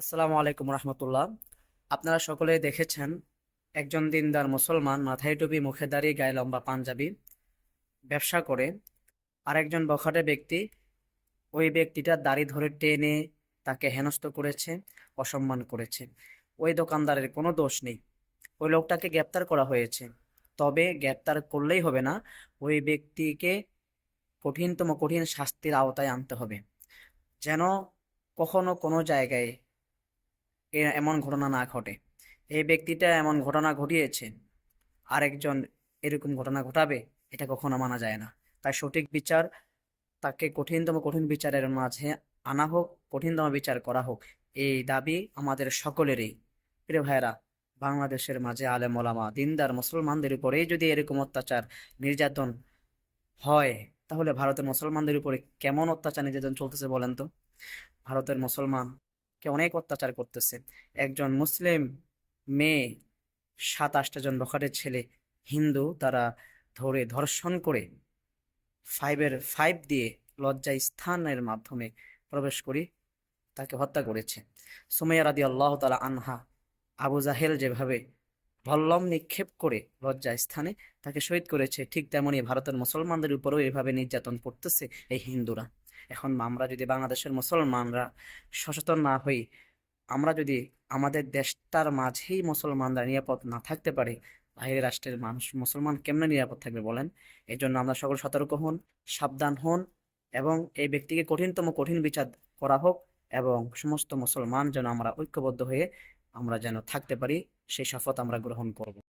আসসালামু আলাইকুম রহমতুল্লাহ। আপনারা সকলে দেখেছেন, একজন দিনদার মুসলমান মাথায় টুপি, মুখে দাঁড়িয়ে গায়ে লম্বা পাঞ্জাবি ব্যবসা করে। আরেকজন বখাটে ব্যক্তি ওই ব্যক্তিটার দাড়ি ধরে টেনে তাকে হেনস্থ করেছে, অসম্মান করেছে। ওই দোকানদারের কোনো দোষ নেই। ওই লোকটাকে গ্রেপ্তার করা হয়েছে। তবে গ্রেপ্তার করলেই হবে না, ওই ব্যক্তিকে কঠিনতম কঠিন শাস্তির আওতায় আনতে হবে। যেন কখনো কোনো জায়গায় এমন ঘটনা না ঘটে। এই ব্যক্তিটা এমন ঘটনা ঘটিয়েছে, আরেকজন এরকম ঘটনা ঘটাবে, এটা কখনো মানা যায় না। তাই সঠিক বিচার তাকে কঠিনতম কঠিন বিচারের মাঝে আনা হোক, কঠিনতম বিচার করা হোক, এই দাবি আমাদের সকলেরই। প্রিয় ভাইরা বাংলাদেশের মাঝে আলেম ওলামা, দিনদার মুসলমানদের উপরেই যদি এরকম অত্যাচার, নির্যাতন হয়, তাহলে ভারতের মুসলমানদের উপরে কেমন অত্যাচার, নির্যাতন চলতেছে বলেন তো? ভারতের মুসলমানকে অনেক অত্যাচার করতেছে। একজন মুসলিম মেয়ে সাত আটটা জন বখাটের ছেলে, হিন্দু, তারা ধরে ধর্ষণ করে ফাইভের, ফাইভ দিয়ে লজ্জা স্থানের মাধ্যমে প্রবেশ করি, তাকে হত্যা করেছে। সুমাইয়া রাদি আল্লাহ তালা আনহা, আবু জাহেল যেভাবে ভল্লম নিক্ষেপ করে লজ্জা স্থানে তাকে শহীদ করেছে, ঠিক তেমনি ভারতের মুসলমানদের উপরেও এভাবে নির্যাতন করতেছে এই হিন্দুরা। এখন আমরা যদি বাংলাদেশের মুসলমানরা সচেতন না হই, আমরা যদি আমাদের দেশটার মাঝেই মুসলমানরা নিরাপদ না থাকতে পারে বাইরের রাষ্ট্রের মানুষ, মুসলমান কেমনে নিরাপদ থাকবে বলেন? এই জন্য আমরা সকল সতর্ক হন, সাবধান হন এবং এই ব্যক্তিকে কঠিনতম কঠিন বিচার করা হোক এবং সমস্ত মুসলমান যেন আমরা ঐক্যবদ্ধ হয়ে আমরা যেন থাকতে পারি, সেই শপথ আমরা গ্রহণ করব।